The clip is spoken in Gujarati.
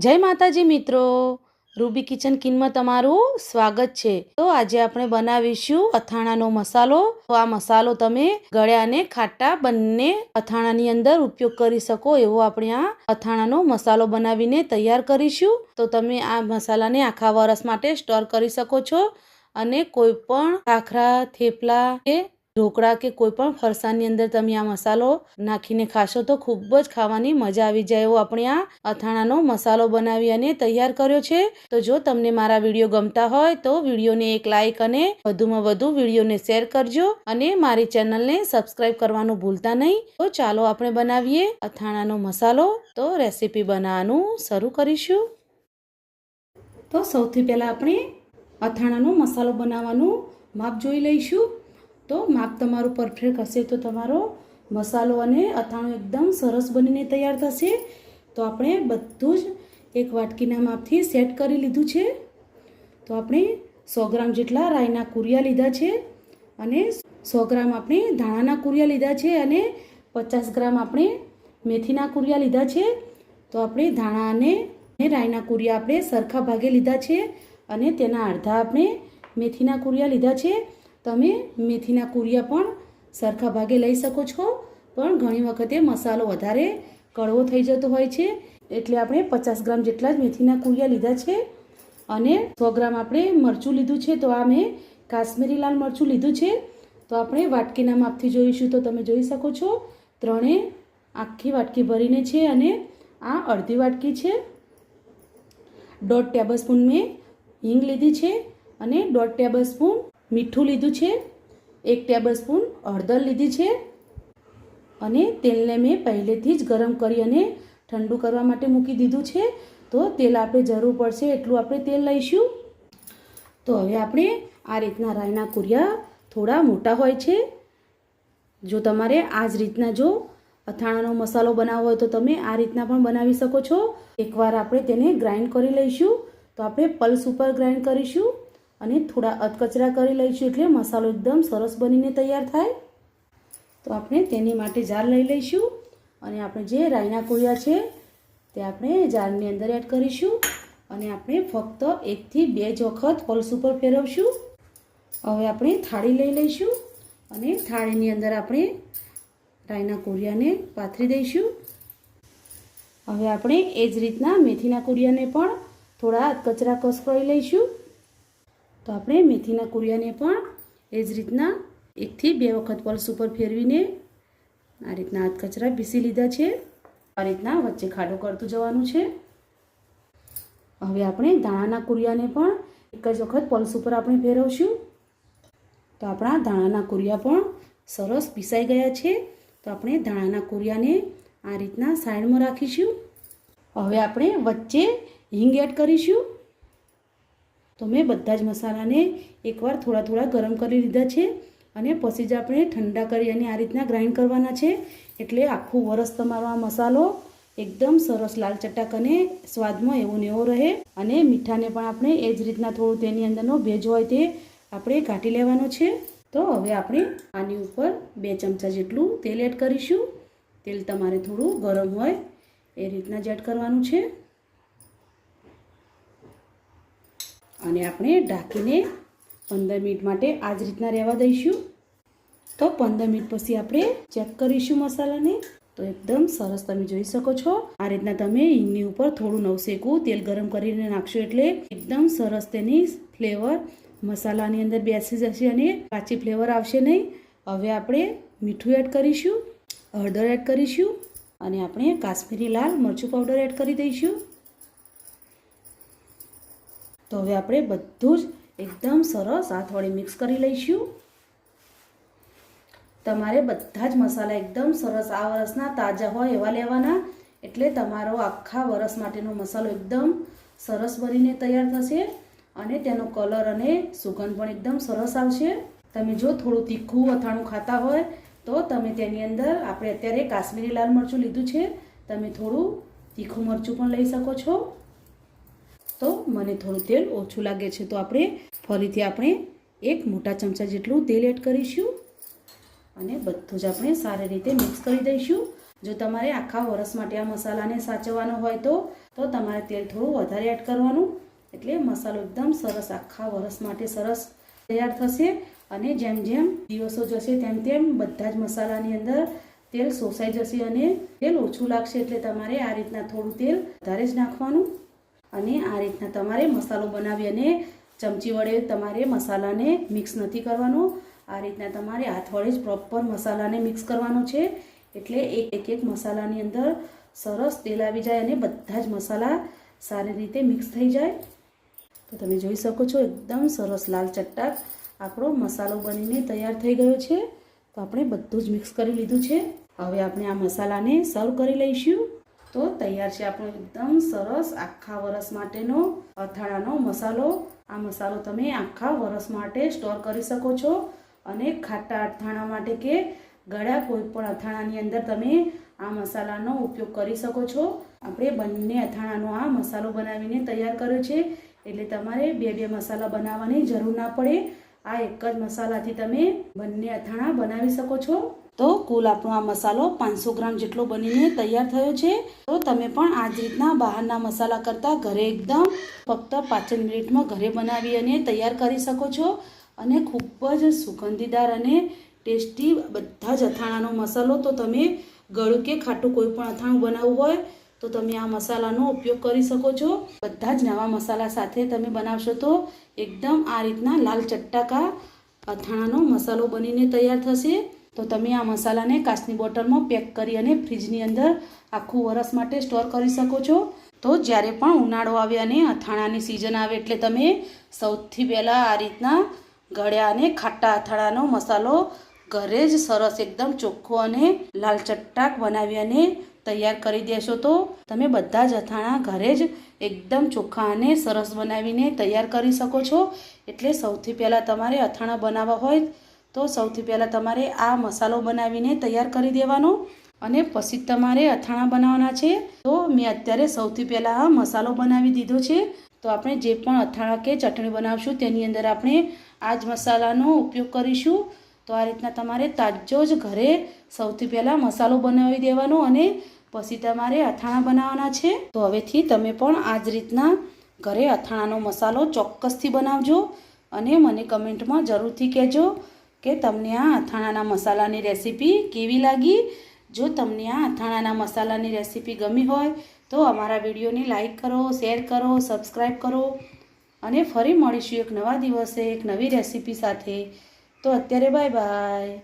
જય માતાજી મિત્રો. રૂબી કિચન કિનમાં તમારું સ્વાગત છે. તો આજે આપણે બનાવીશું અથાણાનો મસાલો. તો આ મસાલો તમે ગળ્યા અને ખાટા બંને અથાણાની અંદર ઉપયોગ કરી શકો એવો આપણે આ અથાણાનો મસાલો બનાવીને તૈયાર કરીશું. તો તમે આ મસાલાને આખા વરસ માટે સ્ટોર કરી શકો છો. અને કોઈ પણ ખાખરા, થેપલા કે ઢોકળા કે કોઈ પણ ફરસાણની અંદર તમે આ મસાલો નાખીને ખાશો તો ખૂબ જ ખાવાની મજા આવી જાય એવો આપણે આ અથાણાનો મસાલો બનાવી અને તૈયાર કર્યો છે. તો જો તમને મારા વીડિયો ગમતા હોય તો વિડીયોને એક લાઇક અને વધુમાં વધુ વિડીયોને શેર કરજો અને મારી ચેનલને સબસ્ક્રાઈબ કરવાનું ભૂલતા નહીં. તો ચાલો આપણે બનાવીએ અથાણાનો મસાલો. તો રેસીપી બનાવવાનું શરૂ કરીશું. તો સૌથી પહેલાં આપણે અથાણાનો મસાલો બનાવવાનું માપ જોઈ લઈશું. તો માપ તમારું પરફેક્ટ હશે. તો તમારો મસાલો અને અથાણું એકદમ સરસ બનીને તૈયાર થશે. તો આપણે બધું જ એક વાટકીના માપથી સેટ કરી લીધું છે. તો આપણે સો ગ્રામ જેટલા રાઈના કુરિયા લીધા છે અને સો ગ્રામ આપણે ધાણાના કુરિયા લીધા છે અને પચાસ ગ્રામ આપણે મેથીના કુરિયા લીધા છે. તો આપણે ધાણા અને રાઈના કુરિયા આપણે સરખા ભાગે લીધા છે અને તેના અડધા આપણે મેથીના કુરિયા લીધા છે. તમે મેથીના કુરિયા પણ સરખા ભાગે લઈ શકો છો. પણ ઘણી વખતે મસાલો વધારે કડવો થઈ જતો હોય છે. એટલે આપણે પચાસ ગ્રામ જેટલા જ મેથીના કુરિયા લીધા છે. અને સો ગ્રામ આપણે મરચું લીધું છે. તો આ મેં કાશ્મીરી લાલ મરચું લીધું છે. તો આપણે વાટકીના માપથી જોઈશું તો તમે જોઈ શકો છો. ત્રણે આખી વાટકી ભરીને છે અને આ અડધી વાટકી છે. દોઢ ટેબલ સ્પૂન મેં હિંગ લીધી છે. અને દોઢ ટેબલ સ્પૂન મીઠું લીધું છે, એક ટેબલ સ્પૂન હળદર લીધી છે અને તેલને મેં પહેલેથી જ ગરમ કરી અને ઠંડુ કરવા માટે મૂકી દીધું છે. તો તેલ આપણે જરૂર પડશે એટલું આપણે તેલ લઈશું. તો હવે આપણે આ રીતના રાયના કુરિયા થોડા મોટા હોય છે. જો તમારે આ જ રીતના જો અથાણાનો મસાલો બનાવવો હોય તો તમે આ રીતના પણ બનાવી શકો છો. એકવાર આપણે તેને ગ્રાઇન્ડ કરી લઈશું. તો આપણે પલ્સ ઉપર ગ્રાઇન્ડ કરીશું. અને થોડા અધકચરા કરી લઈશું એટલે મસાલો એકદમ સરસ બનીને તૈયાર થાય. તો આપણે તેની માટે જાર લઈ લઈશું અને આપણે જે રાયના કોળિયા છે તે આપણે જારની અંદર એડ કરીશું અને આપણે ફક્ત એકથી બે જ વખત પલ્સ ઉપર ફેરવશું. હવે આપણે થાળી લઈ લઈશું અને થાળીની અંદર આપણે રાયના કોરિયાને પાથરી દઈશું. હવે આપણે એ જ રીતના મેથીના કોરિયાને પણ થોડા કચરા કસ કરી લઈશું. તો આપણે મેથીના કુરિયાને પણ એ જ રીતના એકથી બે વખત પલ્સ ઉપર ફેરવીને આ રીતના હાથ કચરા પીસી લીધા છે. આ રીતના વચ્ચે ખાડો કરતું જવાનું છે. હવે આપણે ધાણાના કુરિયાને પણ એક જ વખત પલ્સ ઉપર આપણે ફેરવશું. તો આપણા ધાણાના કુરિયા પણ સરસ પીસાઈ ગયા છે. તો આપણે ધાણાના કુરિયાને આ રીતના સાઈડમાં રાખીશું. હવે આપણે વચ્ચે હિંગ એડ કરીશું. તો મેં બધા જ મસાલાને એકવાર થોડા થોડા ગરમ કરી લીધા છે અને પછી જ આપણે ઠંડા કરી અને આ રીતના ગ્રાઇન્ડ કરવાના છે. એટલે આખું વરસ તમારો આ મસાલો એકદમ સરસ લાલ ચટાક અને સ્વાદમાં એવો ને એવો રહે. અને મીઠાને પણ આપણે એ જ રીતના થોડું તેની અંદરનો ભેજ હોય તે આપણે કાઢી લેવાનો છે. તો હવે આપણે આની ઉપર બે ચમચા જેટલું તેલ એડ કરીશું. તેલ તમારે થોડું ગરમ હોય એ રીતના જ એડ કરવાનું છે. અને આપણે ઢાંકીને પંદર મિનિટ માટે આ જ રીતના રહેવા દઈશું. તો પંદર મિનિટ પછી આપણે ચેક કરીશું મસાલાને. તો એકદમ સરસ તમે જોઈ શકો છો. આ રીતના તમે હિંગની ઉપર થોડું નવશેકું તેલ ગરમ કરીને નાખશો એટલે એકદમ સરસ તેની ફ્લેવર મસાલાની અંદર બેસી જશે અને કાચી ફ્લેવર આવશે નહીં. હવે આપણે મીઠું એડ કરીશું, હળદર એડ કરીશું અને આપણે કાશ્મીરી લાલ મરચું પાવડર એડ કરી દઈશું. તો હવે આપણે બધું જ એકદમ સરસ હાથ વડે મિક્સ કરી લઈશું. તમારે બધા જ મસાલા એકદમ સરસ આ વરસના તાજા હોય એવા લેવાના. એટલે તમારો આખા વરસ માટેનો મસાલો એકદમ સરસ બનીને તૈયાર થશે અને તેનો કલર અને સુગંધ પણ એકદમ સરસ આવશે. તમે જો થોડું તીખું અથાણું ખાતા હોય તો તમે તેની અંદર આપણે અત્યારે કાશ્મીરી લાલ મરચું લીધું છે. તમે થોડું તીખું મરચું પણ લઈ શકો છો. તો મને થોડું તેલ ઓછું લાગે છે, તો આપણે ફરીથી આપણે એક મોટા ચમચા જેટલું તેલ એડ કરીશું અને બધું જ આપણે સારી રીતે મિક્સ કરી દઈશું. જો તમારે આખા વરસ માટે આ મસાલાને સાચવવાનો હોય તો તો તમારે તેલ થોડું વધારે એડ કરવાનું. એટલે મસાલો એકદમ સરસ આખા વરસ માટે સરસ તૈયાર થશે અને જેમ જેમ દિવસો જશે તેમ તેમ બધા જ મસાલાની અંદર તેલ શોષાઈ જશે અને તેલ ઓછું લાગશે એટલે તમારે આ રીતના થોડું તેલ વધારે જ નાખવાનું. અને આ રીતના તમારે મસાલો બનાવી અને ચમચી વડે તમારે મસાલાને મિક્સ નથી કરવાનો. આ રીતના તમારે હાથ વડે જ પ્રોપર મસાલાને મિક્સ કરવાનો છે. એટલે એક એક એક મસાલાની અંદર સરસ તેલ આવી જાય અને બધા જ મસાલા સારી રીતે મિક્સ થઈ જાય. તો તમે જોઈ શકો છો એકદમ સરસ લાલ ચટ્ટાક આપણો મસાલો બનીને તૈયાર થઈ ગયો છે. તો આપણે બધું જ મિક્સ કરી લીધું છે. હવે આપણે આ મસાલાને સર્વ કરી લઈશું. તો તૈયાર છે આપણો એકદમ સરસ આખા વરસ માટેનો અથાણાનો મસાલો. આ મસાલો તમે આખા વરસ માટે સ્ટોર કરી શકો છો અને ખાટા અથાણા માટે કે ગળ્યા કોઈ પણ અથાણાની અંદર તમે આ મસાલાનો ઉપયોગ કરી શકો છો. આપણે બંને અથાણાનો આ મસાલો બનાવીને તૈયાર કર્યો છે. એટલે તમારે બે બે મસાલા બનાવવાની જરૂર ના પડે. આ એક જ મસાલાથી તમે બંને અથાણા બનાવી શકો છો. તો કુલ આપણો આ મસાલો પાંચસો ગ્રામ જેટલો બનીને તૈયાર થયો છે. તો તમે પણ આ જ રીતના બહારના મસાલા કરતાં ઘરે એકદમ ફક્ત પાંચ મિનિટમાં ઘરે બનાવી અને તૈયાર કરી શકો છો. અને ખૂબ જ સુગંધીદાર અને ટેસ્ટી બધા જ અથાણાનો મસાલો. તો તમે ગળું કે ખાટું કોઈ પણ અથાણું બનાવવું હોય તો તમે આ મસાલાનો ઉપયોગ કરી શકો છો. બધા જ નવા મસાલા સાથે તમે બનાવશો તો એકદમ આ રીતના લાલ ચટ્ટાકા અથાણાનો મસાલો બનીને તૈયાર થશે. તો તમે આ મસાલાને કાચની બોટલમાં પેક કરી અને ફ્રીજની અંદર આખું વરસ માટે સ્ટોર કરી શકો છો. તો જ્યારે પણ ઉનાળો આવે અને અથાણાની સિઝન આવે એટલે તમે સૌથી પહેલાં આ રીતના ગળ્યા અને ખાટા અથાણાનો મસાલો ઘરે જ સરસ એકદમ ચોખ્ખો અને લાલ ચટ્ટાક બનાવી અને તૈયાર કરી દેશો તો તમે બધા જ અથાણા ઘરે જ એકદમ ચોખ્ખા અને સરસ બનાવીને તૈયાર કરી શકો છો. એટલે સૌથી પહેલાં તમારે અથાણા બનાવવા હોય તો સૌથી પહેલાં તમારે આ મસાલો બનાવીને તૈયાર કરી દેવાનો અને પછી તમારે અથાણા બનાવવાના છે. તો મેં અત્યારે સૌથી પહેલાં આ મસાલો બનાવી દીધો છે. તો આપણે જે પણ અથાણા કે ચટણી બનાવશું તેની અંદર આપણે આ જ મસાલાનો ઉપયોગ કરીશું. તો આ રીતના તમારે તાજો જ ઘરે સૌથી પહેલાં મસાલો બનાવી દેવાનો અને પછી તમારે અથાણા બનાવવાના છે. તો હવેથી તમે પણ આ જ રીતના ઘરે અથાણાનો મસાલો ચોક્કસથી બનાવજો અને મને કમેન્ટમાં જરૂરથી કહેજો. કે તમને આ અથાણાના મસાલાની રેસીપી કેવી લાગી? જો તમને આ અથાણાના મસાલાની રેસીપી ગમી હોય, તો અમારા વિડીયોને લાઇક કરો, શેર કરો સબસ્ક્રાઈબ કરો અને ફરી મળીશું એક નવા દિવસે એક નવી રેસીપી સાથે. તો અત્યારે બાય બાય.